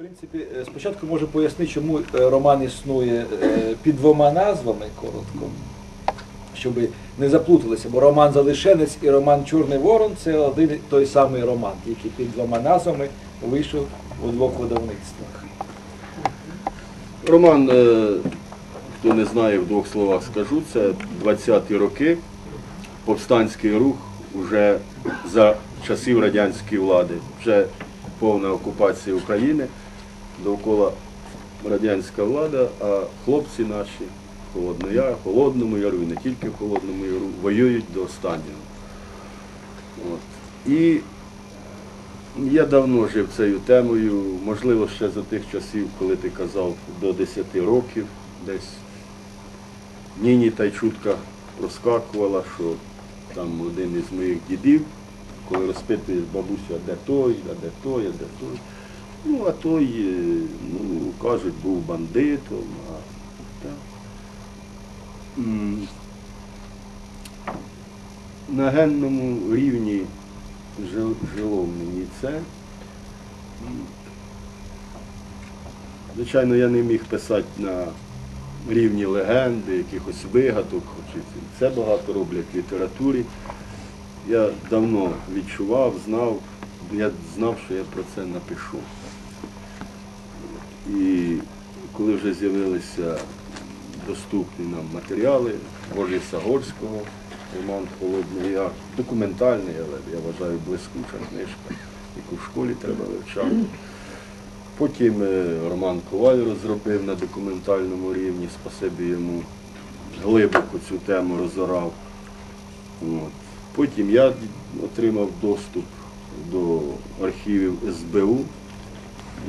принципі, е, спочатку можу пояснити, чому е, роман існує е, під двома назвами коротко, щоб не заплуталися, бо роман Залишенець і роман Чорний Ворон це один той самий роман, тільки під двома назвами вийшов у двох видавництвах. Роман, хто не знає, в двох словах скажу, це 20-ті роки. Повстанський рух вже за часів радянської влади, вже повна окупація України, довкола радянська влада, а хлопці наші в Холодному Яру, Холодному Яру і не тільки в Холодному Яру воюють до останнього. От. І я давно жив цією темою, можливо, ще за тих часів, коли ти казав до 10 років, десь ніні та й чутка проскакувала, що там один із моїх дідів, коли розпитуєш бабусю, а де той, а де той, а де той. Ну, а той, е, ну, кажуть, був бандитом. А, так. На генному рівні жило мені це. Звичайно, я не міг писати на рівні легенди, якихось вигадок, хоч це багато роблять в літературі. Я давно відчував, знав, я знав, що я про це напишу. І коли вже з'явилися доступні нам матеріали Бориса Горського, роман Холодний Яр, документальний, але я вважаю блискуча книжка, яку в школі треба вивчати. Потім е, Роман Коваль розробив на документальному рівні, спасибі йому глибоко цю тему розорав. От. Потім я отримав доступ до архівів СБУ.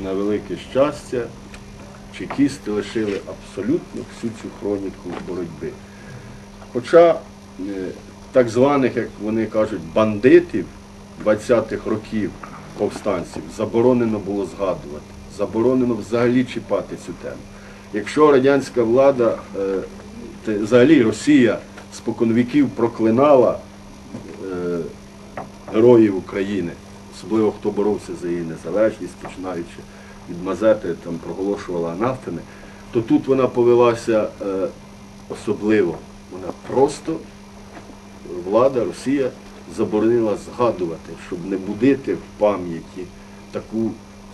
На велике щастя, чекісти лишили абсолютно всю цю хроніку боротьби. Хоча е, так званих, як вони кажуть, бандитів 20-х років повстанців заборонено було згадувати, заборонено взагалі чіпати цю тему. Якщо радянська влада, е, взагалі Росія споконвіків проклинала е, героїв України, особливо хто боровся за її незалежність, починаючи від Мазепи, там проголошувала анафеми, то тут вона повелася е, особливо. Вона просто влада, Росія заборонила згадувати, щоб не будити в пам'яті таку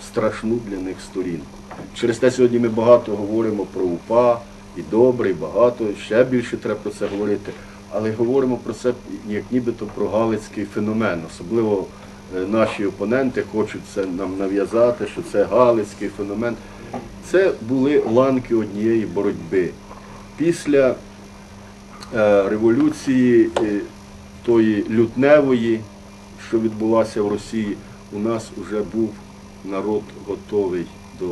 страшну для них сторінку. Через те сьогодні ми багато говоримо про УПА, і добре, і багато, ще більше треба про це говорити. Але говоримо про це як нібито про галицький феномен. Особливо наші опоненти хочуть це нам нав'язати, що це галицький феномен. Це були ланки однієї боротьби. Після е, революції е, тої лютневої, що відбулася в Росії, у нас вже був народ готовий до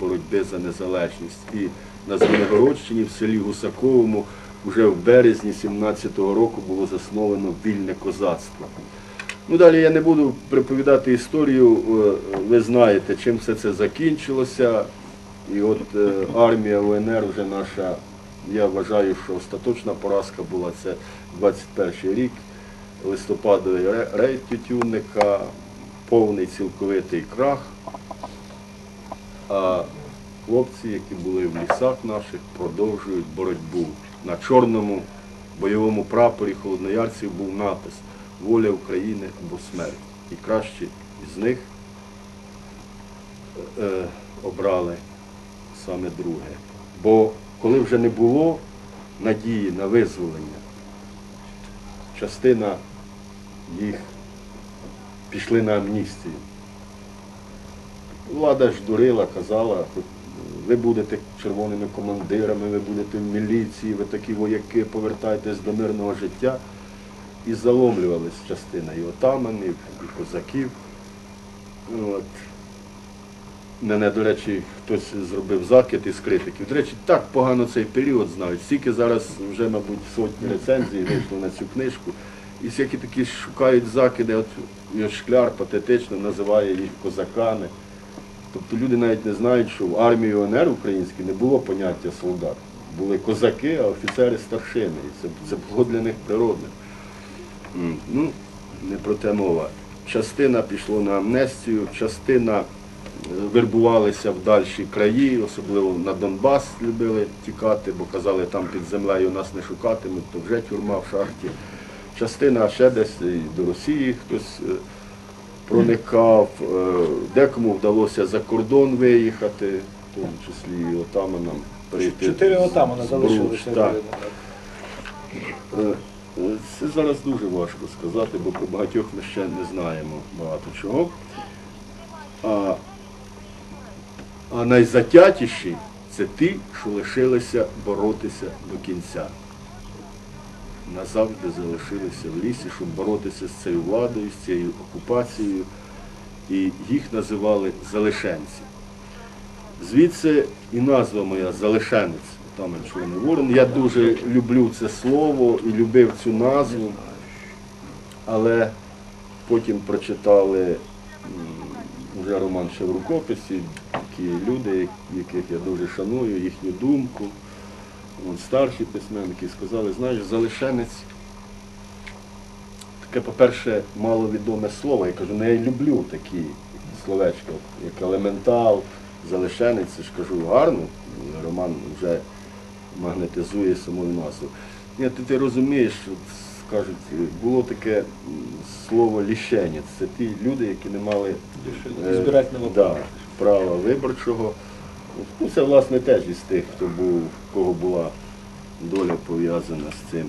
боротьби за незалежність. І на Звенигородщині, в селі Гусаковому, вже в березні 17-го року було засновано вільне козацтво. Ну, далі я не буду приповідати історію, е, ви знаєте, чим все це закінчилося. І от е, армія УНР вже наша, я вважаю, що остаточна поразка була це 21 рік, листопадовий рейд Тютюнника, повний цілковитий крах. А хлопці, які були в лісах наших, продовжують боротьбу. На чорному бойовому прапорі холодноярців був напис Воля України або смерть. І кращі з них е, обрали саме друге. Бо коли вже не було надії на визволення, частина їх пішли на амністію. Влада ж дурила, казала, ви будете червоними командирами, ви будете в міліції, ви такі вояки, повертайтесь до мирного життя. І заломлювалась частина і отаманів, і козаків. От. Мене, до речі, хтось зробив закид із критиків. До речі, так погано цей період знають. Стільки зараз вже, мабуть, сотні рецензій вийшло на цю книжку. І всякі такі шукають закиди, от Шкляр патетично називає їх козаками. Тобто люди навіть не знають, що в армії УНР українській не було поняття солдат. Були козаки, а офіцери старшини. І це, це було для них природне. Ну, не про те мова. Частина пішла на амнестію, частина вербувалися в дальші краї, особливо на Донбас любили тікати, бо казали, там під землею нас не шукатимуть, то вже тюрма в шахті. Частина ще десь до Росії хтось е, проникав, е, декому вдалося за кордон виїхати, в тому числі і отаманам прийти. Чотири отамана залишилися. Це зараз дуже важко сказати, бо про багатьох ми ще не знаємо багато чого. А, а найзатятіші це ті, що лишилися боротися до кінця. Назавжди залишилися в лісі, щоб боротися з цією владою, з цією окупацією. І їх називали залишенці. Звідси і назва моя залишенець, там Ворон. Я дуже люблю це слово і любив цю назву, але потім прочитали вже роман ще в рукописі, такі люди, яких я дуже шаную, їхню думку. От, старші письменники сказали, знаєш, залишенець. Таке, по-перше, маловідоме слово. Я кажу, ну я люблю такі словечка, як елементал, залишенець, це ж кажу, гарно. Роман вже магнетизує самою назву. Ні, ти, ти розумієш, от, скажуть, було таке слово лішенець. Це ті люди, які не мали е, да, права. виборчого. Ну, це, власне, теж із тих, хто був, в кого була доля пов'язана з цим.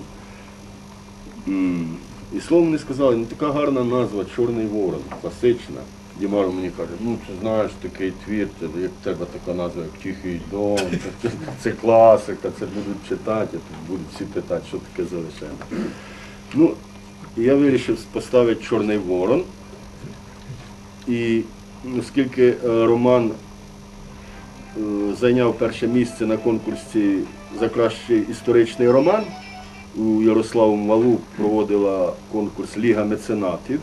І словом не сказали, ну така гарна назва Чорний Ворон, класична. Дімаро мені каже, ну ти знаєш такий твір, як тебе така назва, як Тихий Дон, це, це, класика, це будуть читати, тут будуть всі питати, що таке залишення. Ну, я вирішив поставити Чорний Ворон. І оскільки е, роман е, зайняв перше місце на конкурсі за кращий історичний роман. У Ярославу Малу проводила конкурс Ліга меценатів.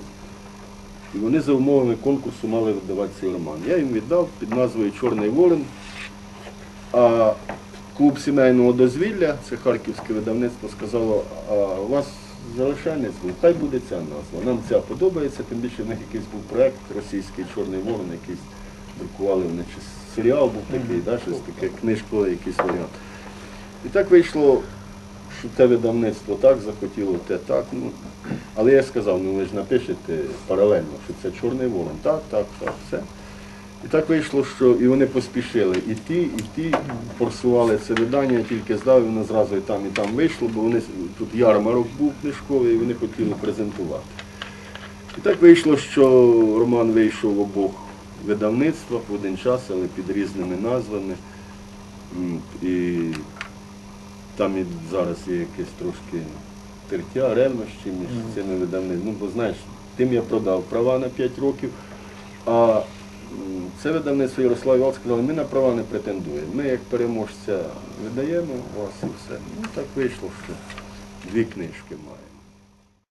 І вони за умовами конкурсу мали видавати цей роман. Я їм віддав під назвою Чорний Ворон. А клуб сімейного дозвілля, це харківське видавництво, сказало, а у вас залишальниць був, хай буде ця назва. Нам ця подобається, тим більше в них якийсь був проєкт російський Чорний Ворон, якийсь друкували вони чи серіал був такий, да, щось таке, книжковий якийсь варіант. І так вийшло, що те видавництво так захотіло, те так. Ну, але я сказав, ну ви ж напишете паралельно, що це Чорний Ворон. Так, так, так, все. І так вийшло, що і вони поспішили. І ті, і ті форсували це видання, я тільки здав, і воно зразу і там, і там вийшло, бо вони тут ярмарок був книжковий, і вони хотіли презентувати. І так вийшло, що роман вийшов в обох видавництвах в один час, але під різними назвами. І там і зараз є якесь трошки тертя, ревнощі між цими видавництвами. Ну, бо знаєш, тим я продав права на 5 років, а це видавництво Ярослав Іван сказали, ми на права не претендуємо. Ми як переможця видаємо вас і все. Ну так вийшло, що дві книжки маю.